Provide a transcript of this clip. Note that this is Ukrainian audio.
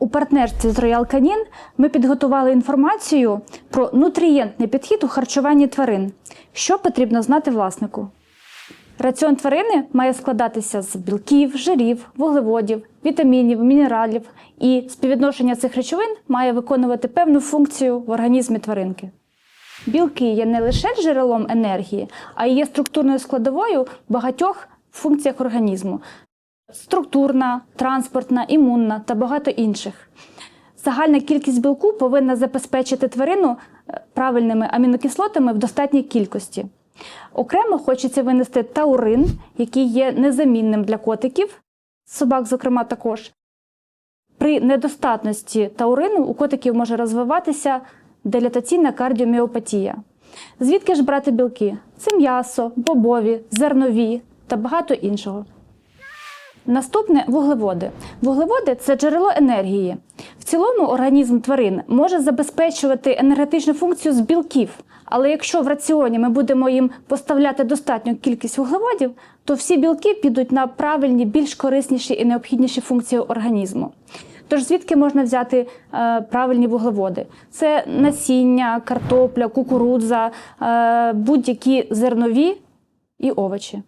У партнерстві з Royal Canin ми підготували інформацію про нутрієнтний підхід у харчуванні тварин. Що потрібно знати власнику? Раціон тварини має складатися з білків, жирів, вуглеводів, вітамінів, мінералів, і співвідношення цих речовин має виконувати певну функцію в організмі тваринки. Білки є не лише джерелом енергії, а й є структурною складовою в багатьох функціях організму: структурна, транспортна, імунна та багато інших. Загальна кількість білку повинна забезпечити тварину е, правильними амінокислотами в достатній кількості. Окремо хочеться винести таурин, який є незамінним для котиків, собак, зокрема, також. При недостатності таурину у котиків може розвиватися дилатаційна кардіоміопатія. Звідки ж брати білки? Це м'ясо, бобові, зернові та багато іншого. Наступне вуглеводи. Вуглеводи це джерело енергії. В цілому організм тварин може забезпечувати енергетичну функцію з білків. Але якщо в раціоні ми будемо їм поставляти достатню кількість вуглеводів, то всі білки підуть на правильні, більш корисніші і необхідніші функції організму. Тож звідки можна взяти е, правильні вуглеводи? Це насіння, картопля, кукурудза, е, будь-які зернові і овочі.